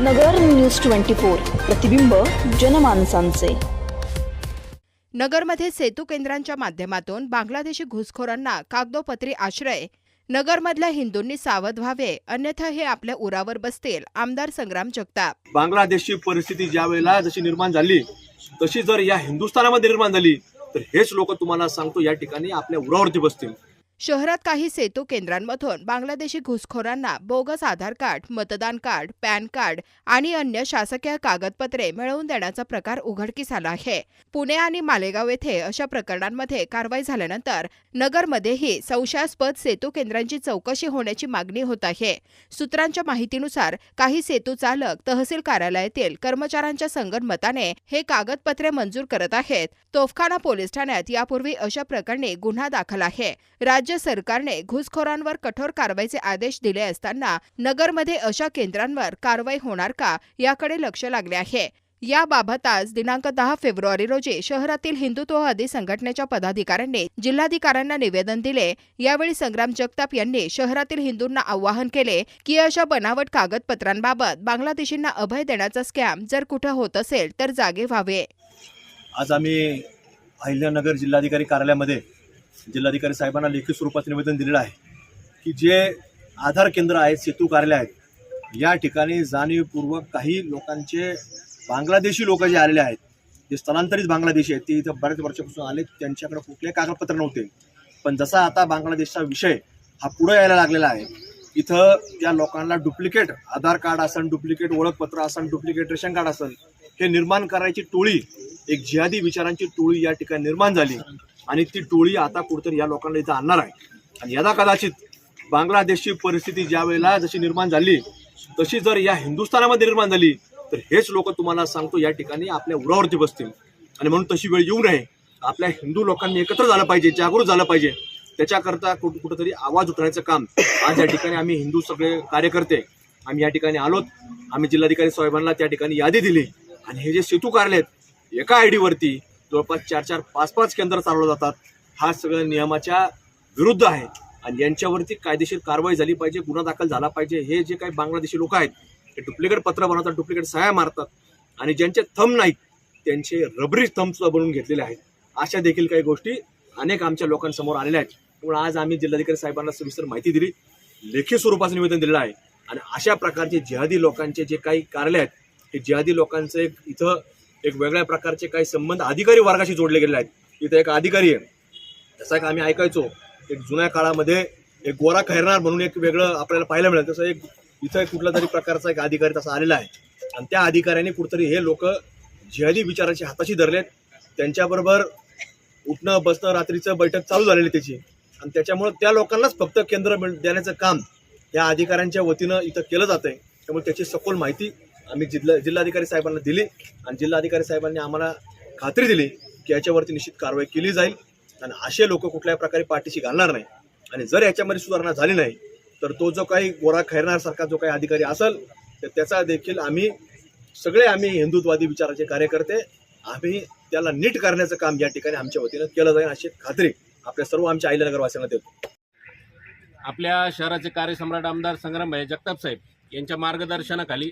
नगर news twenty four प्रतिबिंब जनमानसांचे. नगरमध्ये सेतू केंद्रांच्या माध्यमातून बांगलादेशी घुसखोरांना कागदोपत्री आश्रय. नगरमधल्या हिंदूंनी सावध व्हावे अन्यथा हे आपल्या उरावर बसतील आमदार संग्राम जगताप. बांगलादेशची परिस्थिती ज्या वेळेला जशी निर्माण झाली तशी जर या हिंदुस्थानामध्ये निर्माण झाली तर हेच लोक तुम्हाला सांगतो या ठिकाणी आपल्या उरावरती बसतील. शहरात काही सेतू केंद्रांमधून बांगलादेशी घुसखोरांना बोगस आधार कार्ड मतदान कार्ड पॅन कार्ड आणि अन्य शासकीय कागदपत्रे मिळवून देण्याचा प्रकार उघडकीस आला आहे. पुणे आणि मालेगाव येथे अशा प्रकरणांमध्ये कारवाई झाल्यानंतर नगरमध्येही संशयास्पद सेतू केंद्रांची चौकशी होण्याची मागणी होत आहे. सूत्रांच्या माहितीनुसार काही सेतू चालक तहसील कार्यालयातील कर्मचाऱ्यांच्या संगनमताने हे कागदपत्रे मंजूर करत आहेत. तोफखाना पोलीस ठाण्यात यापूर्वी अशा प्रकरणी गुन्हा दाखल आहे. राज्य सरकारने घुसखोरांवर कठोर कारवाईचे आदेश दिले असताना नगरमध्ये अशा केंद्रांवर कारवाई होणार का याकडे लक्ष लागले आहे. याबाबत आज दिनांक दहा फेब्रुवारी रोजी शहरातील हिंदुत्ववादी संघटनेच्या पदाधिकाऱ्यांनी जिल्हाधिकाऱ्यांना निवेदन दिले. यावेळी संग्राम जगताप यांनी शहरातील हिंदूंना आवाहन केले की अशा बनावट कागदपत्रांबाबत बांगलादेशींना अभय देण्याचा स्कॅम जर कुठं होत असेल तर जागे व्हावे. आज आम्ही अहिल्यानगर जिल्हाधिकारी कार्यालयामध्ये जिल्हाधिकारी साहेबांना लेखी स्वरूपात निवेदन दिलेलं आहे की जे आधार केंद्र आहेत सेतू कार्यालय आहेत या ठिकाणी जाणीवपूर्वक काही लोकांचे बांगलादेशी लोक जे आलेले आहेत जे स्थलांतरित बांगलादेशी आहेत ते इथं बऱ्याच वर्षापासून आले त्यांच्याकडे कुठले कागदपत्र नव्हते. पण जसा आता बांगलादेशचा विषय हा पुढे यायला लागलेला आहे इथं त्या लोकांना डुप्लिकेट आधार कार्ड असन डुप्लिकेट ओळखपत्र असन डुप्लिकेट रेशन कार्ड असन हे निर्माण करायची टोळी एक जिहादी विचारांची टोळी या ठिकाणी निर्माण झाली. आणि ती टोळी आता कुठेतरी या लोकांना इथं आणणार आहे. आणि यदा कदाचित बांगलादेशची परिस्थिती ज्या वेळेला जशी निर्माण झाली तशी जर या हिंदुस्थानामध्ये निर्माण झाली तर हेच लोक तुम्हाला सांगतो या ठिकाणी आपल्या उरावरती बसतील. आणि म्हणून तशी वेळ येऊ नये. आपल्या हिंदू लोकांनी एकत्र झालं पाहिजे जागृत झालं पाहिजे. त्याच्याकरता कुठ कुठंतरी आवाज उठवण्याचं काम. आज या ठिकाणी आम्ही हिंदू सगळे कार्यकर्ते आम्ही या ठिकाणी आलोत. आम्ही जिल्हाधिकारी साहेबांना त्या ठिकाणी यादी दिली. आणि हे जे सेतू कार्यालय आहेत एका आय डीवरती जवळपास चार चार पाच पाच केंद्र चालवलं जातात. हा सगळं नियमाच्या विरुद्ध आहे. आणि यांच्यावरती कायदेशीर कारवाई झाली पाहिजे गुन्हा दाखल झाला पाहिजे. हे जे काही बांगलादेशी लोक आहेत ते डुप्लिकेट पत्र बनवतात डुप्लिकेट सह्या मारतात. आणि ज्यांचे थंब नाहीत त्यांचे रबरी थंबसुद्धा बनवून घेतलेले आहेत. अशा देखील काही गोष्टी अनेक आमच्या लोकांसमोर आलेल्या आहेत. त्यामुळे आज आम्ही जिल्हाधिकारी साहेबांना सविस्तर माहिती दिली लेखी स्वरूपाचं निवेदन दिलेलं आहे. आणि अशा प्रकारचे जिहादी लोकांचे जे काही कार्यालय आहेत हे जिहादी लोकांचं एक इथं एक वेगळ्या प्रकारचे काही संबंध अधिकारी वर्गाशी जोडले गेलेले आहेत. इथं एक अधिकारी आहे. तसा एक आम्ही ऐकायचो. एक जुन्या काळामध्ये एक गोरा खैरनार म्हणून एक वेगळं आपल्याला पाहायला मिळेल. तसं एक इथं कुठल्या कुठला तरी प्रकारचा एक अधिकारी तसा आलेला आहे. आणि त्या अधिकाऱ्याने कुठतरी हे लोक जिहादी विचाराची हाताशी धरलेत. त्यांच्याबरोबर उठणं बसणं रात्रीचं बैठक चालू झालेली त्याची. आणि त्याच्यामुळं त्या लोकांनाच फक्त केंद्र मिळ देण्याचं काम या अधिकाऱ्यांच्या वतीनं इथं केलं जातं आहे त्यामुळे त्याची सखोल माहिती आम्ही जिल्हा जिल्हाधिकारी साहेबांना दिली आणि जिल्हाधिकारी साहेबांनी आम्हाला खात्री दिली की याच्यावरती निश्चित कारवाई केली जाईल आणि असे लोक कुठल्याही प्रकारे पाठीशी घालणार नाही. आणि जर याच्यामध्ये सुधारणा झाली नाही तर तो जो काही गोरा खैरणारसारखा जो काही अधिकारी असेल तर त्याचा देखील आम्ही सगळे आम्ही हिंदुत्वादी विचाराचे कार्यकर्ते आम्ही त्याला नीट करण्याचं काम या ठिकाणी आमच्या वतीनं केलं जाईल अशी खात्री आपल्या सर्व आमच्या अहिल्यानगरवासियांना देतो. आपल्या शहराचे कार्यसम्राट आमदार संग्रामभाई जगताप साहेब यांच्या मार्गदर्शनाखाली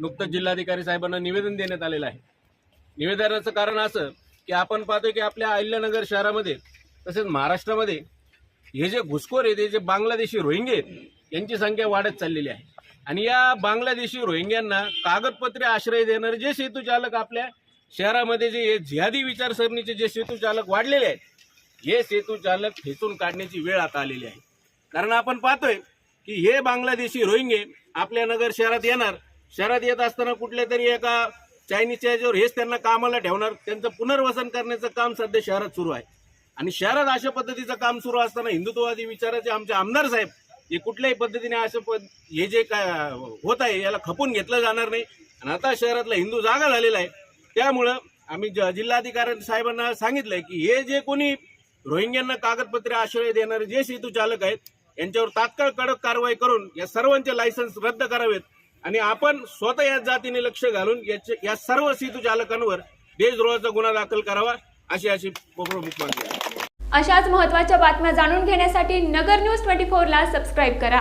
नुकतंच जिल्हाधिकारी साहेबांना निवेदन देण्यात आलेलं आहे. निवेदनाचं कारण असं की आपण पाहतो की आपल्या अहिल्यानगर शहरामध्ये तसेच महाराष्ट्रामध्ये हे जे घुसखोर आहेत हे जे बांगलादेशी रोहिंगे आहेत यांची संख्या वाढत चाललेली आहे. आणि या बांगलादेशी रोहिंग्यांना कागदपत्रे आश्रय देणारे जे सेतूचालक आपल्या शहरामध्ये जे जिहादी विचारसरणीचे जे सेतूचालक वाढलेले आहेत हे सेतूचालक खेचून काढण्याची वेळ आता आलेली आहे. कारण आपण पाहतोय की हे बांगलादेशी रोहिंगे आपल्या नगर शहरात येणार शहरात येत असताना कुठल्या तरी एका चायनीजच्या याच्यावर हेच त्यांना कामाला ठेवणार. त्यांचं पुनर्वसन करण्याचं काम सध्या शहरात सुरू आहे. आणि शहरात अशा पद्धतीचं काम सुरू असताना हिंदुत्ववादी विचाराचे आमचे आमदार साहेब हे कुठल्याही पद्धतीने असं पद हे जे काय होत आहे याला खपून घेतलं जाणार नाही. आणि आता शहरातला हिंदू जागा झालेला आहे. त्यामुळं आम्ही ज- जिल्हाधिकारी साहेबांना सांगितलंय की हे जे कोणी रोहिंग्यांना कागदपत्रे आश्रय देणारे जे सेतू चालक आहेत यांच्यावर तात्काळ कडक कारवाई करून या सर्वांचे लायसन्स रद्द करावेत. आणि आपण स्वतः या जातीने लक्ष घालून याचे या सर्व सेतू चालकांवर देशद्रोहाचा गुन्हा दाखल करावा अशी अशी प्रमुख मागणी अशाच महत्त्वाच्या बातम्या जाणून घेण्यासाठी नगर न्यूज ट्वेंटी फोरला सबस्क्राईब करा.